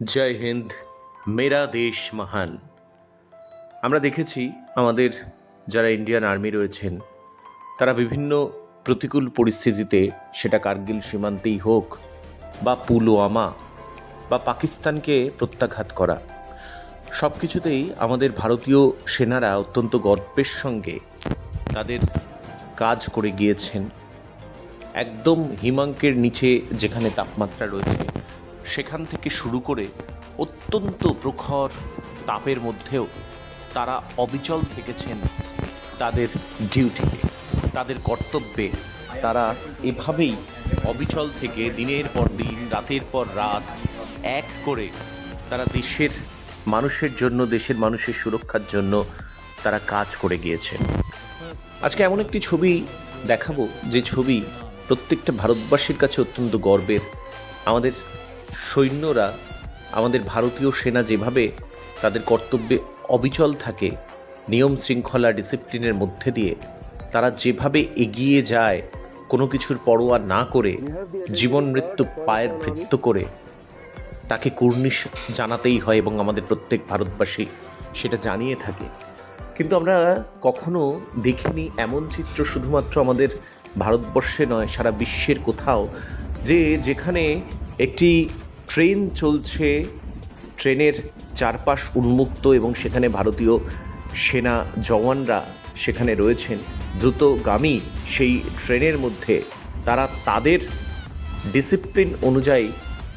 জয় হিন্দ, মেরা দেশ মহান। আমরা দেখেছি আমাদের যারা ইন্ডিয়ান আর্মি রয়েছেন, তারা বিভিন্ন প্রতিকূল পরিস্থিতিতে সেটা কার্গিল সীমান্তেই হোক বা পুলওয়ামা বা পাকিস্তানকে প্রত্যাঘাত করা সব কিছুতেই আমাদের ভারতীয় সেনারা অত্যন্ত গর্বের সঙ্গে তাদের কাজ করে গিয়েছেন। একদম হিমাঙ্কের নিচে যেখানে তাপমাত্রা রয়েছে সেখান থেকে শুরু করে অত্যন্ত প্রখর তাপের মধ্যেও তারা অবিচল থেকেছেন তাদের ডিউটিতে। তাদের কর্তব্যে তারা এভাবেই অবিচল থেকে দিনের পর দিন, রাতের পর রাত এক করে তারা দেশের মানুষের জন্য, দেশের মানুষের সুরক্ষার জন্য তারা কাজ করে গিয়েছেন। আজকে এমন একটি ছবি দেখাবো, যে ছবি প্রত্যেকটা ভারতবাসীর কাছে অত্যন্ত গর্বের। আমাদের সৈন্যরা আমাদের ভারতীয় সেনা যেভাবে তাদের কর্তব্যে অবিচল থাকে, নিয়ম শৃঙ্খলা ডিসিপ্লিনের মধ্যে দিয়ে, তারা যেভাবে এগিয়ে যায়, কোনো কিছুর পরোয়া না করে, জীবন মৃত্যু পায়ের ভৃত্য করে, তাকে কুর্নিশ জানাতেই হয় এবং আমাদের প্রত্যেক ভারতবাসী সেটা জানিয়ে থাকে। কিন্তু আমরা কখনো দেখিনি এমন চিত্র শুধুমাত্র আমাদের ভারতবর্ষে নয়, সারা বিশ্বের কোথাও, যে যেখানে একটি ট্রেন চলছে, ট্রেনের চারপাশ উন্মুক্ত এবং সেখানে ভারতীয় সেনা জওয়ানরা সেখানে রয়েছেন। দ্রুতগামী সেই ট্রেনের মধ্যে তারা তাদের ডিসিপ্লিন অনুযায়ী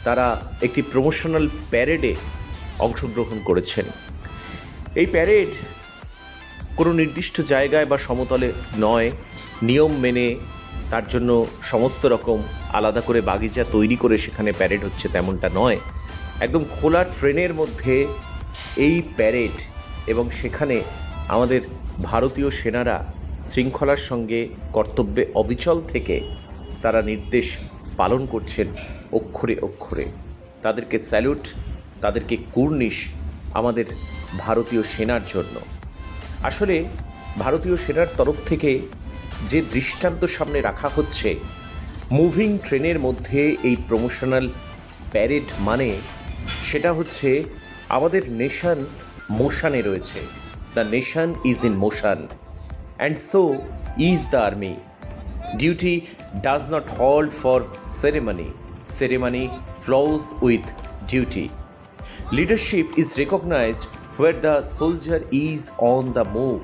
তারা একটি প্রমোশনাল প্যারেডে অংশগ্রহণ করেছেন। এই প্যারেড কোনো নির্দিষ্ট জায়গায় বা সমতলে নয়। নিয়ম মেনে তার জন্য সমস্ত রকম আলাদা করে বাগিচা তৈরি করে সেখানে প্যারেড হচ্ছে তেমনটা নয়। একদম খোলা ট্রেনের মধ্যে এই প্যারেড এবং সেখানে আমাদের ভারতীয় সেনারা শৃঙ্খলার সঙ্গে কর্তব্যে অবিচল থেকে তারা নির্দেশ পালন করছেন অক্ষরে অক্ষরে। তাদেরকে স্যালুট তাদেরকে কুর্নিশ আমাদের ভারতীয় সেনার জন্য। আসলে ভারতীয় সেনার তরফ থেকে যে দৃষ্টান্ত সামনে রাখা হচ্ছে মুভিং ট্রেনের মধ্যে এই প্রমোশনাল প্যারেড মানে সেটা হচ্ছে আমাদের নেশন মোশানে রয়েছে। The nation is in motion and so is the army duty does not hold for ceremony ceremony flows with duty leadership is recognized where the soldier is on the move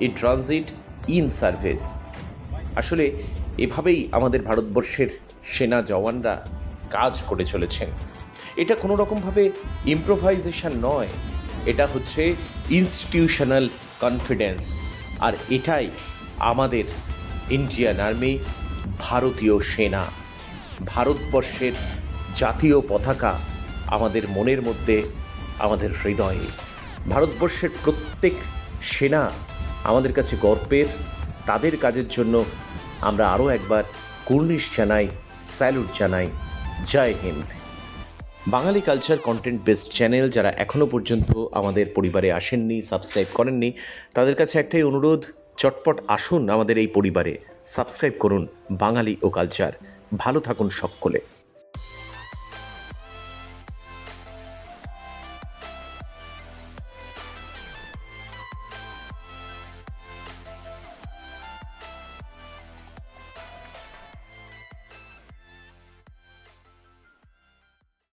in transit in service. আসলে এভাবেই আমাদের ভারতবর্ষের সেনা জওয়ানরা কাজ করে চলেছেন। এটা কোনো রকমভাবে ইম্প্রোভাইজেশন নয়। এটা হচ্ছে ইনস্টিটিউশনাল কনফিডেন্স আর এটাই আমাদের ইন্ডিয়ান আর্মি ভারতীয় সেনা। ভারতবর্ষের জাতীয় পতাকা আমাদের মনের মধ্যে, আমাদের হৃদয়ে। ভারতবর্ষের প্রত্যেক সেনা আমাদের কাছে গর্বের তাদের কাজের জন্য আমরা আরও একবার কুর্নিশ জানাই, স্যালুট জানাই। জয় Hind. Bangali culture content based channel যারা এখনও পর্যন্ত আমাদের পরিবারে আসেননি সাবস্ক্রাইব করেননি, তাদের কাছে একটাই অনুরোধ, চটপট আসুন আমাদের এই পরিবারে। সাবস্ক্রাইব করুন বাঙালি ও কালচার। ভালো থাকুন সকলে।